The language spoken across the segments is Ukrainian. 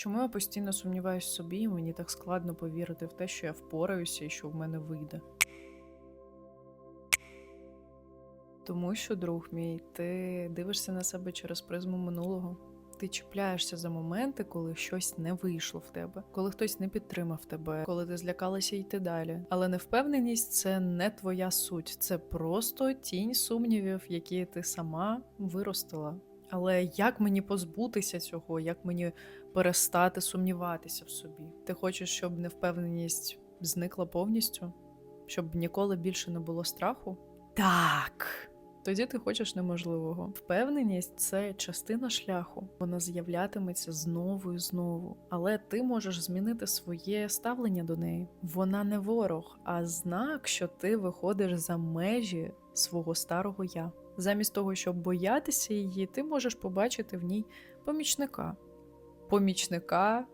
Чому я постійно сумніваюсь в собі, і мені так складно повірити в те, що я впораюся і що в мене вийде? Тому що, друг мій, ти дивишся на себе через призму минулого. Ти чіпляєшся за моменти, коли щось не вийшло в тебе, коли хтось не підтримав тебе, коли ти злякалася йти далі. Але невпевненість це не твоя суть, це просто тінь сумнівів, які ти сама виростила. Але як мені позбутися цього? Як мені перестати сумніватися в собі? Ти хочеш, щоб невпевненість зникла повністю? Щоб ніколи більше не було страху? Так. Тоді ти хочеш неможливого. Впевненість це частина шляху. Вона з'являтиметься знову і знову. Але ти можеш змінити своє ставлення до неї. Вона не ворог, а знак, що ти виходиш за межі свого старого я. Замість того, щоб боятися її, ти можеш побачити в ній помічника. Помічника?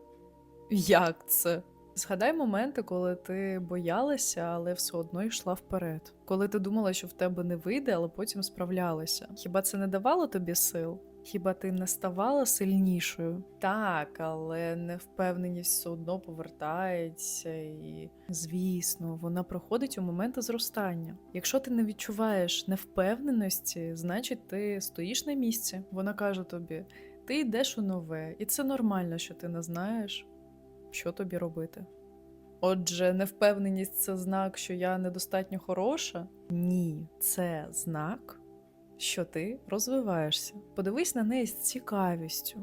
Як це? Згадай моменти, коли ти боялася, але все одно йшла вперед. Коли ти думала, що в тебе не вийде, але потім справлялася. Хіба це не давало тобі сил? Хіба ти не ставала сильнішою? Так, але невпевненість все одно повертається, і звісно, вона проходить у моменти зростання. Якщо ти не відчуваєш невпевненості, значить ти стоїш на місці. Вона каже тобі: ти йдеш у нове, і це нормально, що ти не знаєш, що тобі робити. Отже, невпевненість це знак, що я недостатньо хороша? Ні, це знак, що ти розвиваєшся. Подивись на неї з цікавістю,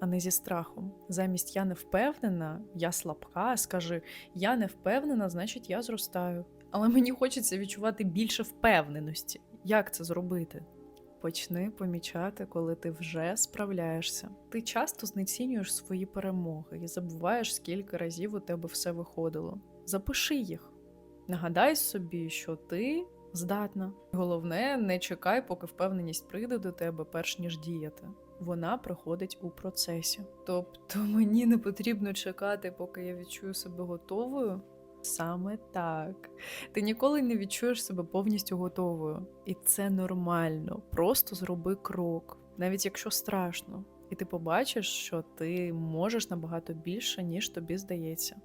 а не зі страхом. Замість я не впевнена, я слабка, скажи я не впевнена, значить я зростаю. Але мені хочеться відчувати більше впевненості. Як це зробити? Почни помічати, коли ти вже справляєшся. Ти часто знецінюєш свої перемоги і забуваєш, скільки разів у тебе все виходило. Запиши їх. Нагадай собі, що ти здатна. Головне, не чекай, поки впевненість прийде до тебе, перш ніж діяти. Вона приходить у процесі. Тобто мені не потрібно чекати, поки я відчую себе готовою. Саме так. Ти ніколи не відчуєш себе повністю готовою. І це нормально. Просто зроби крок, навіть якщо страшно. І ти побачиш, що ти можеш набагато більше, ніж тобі здається.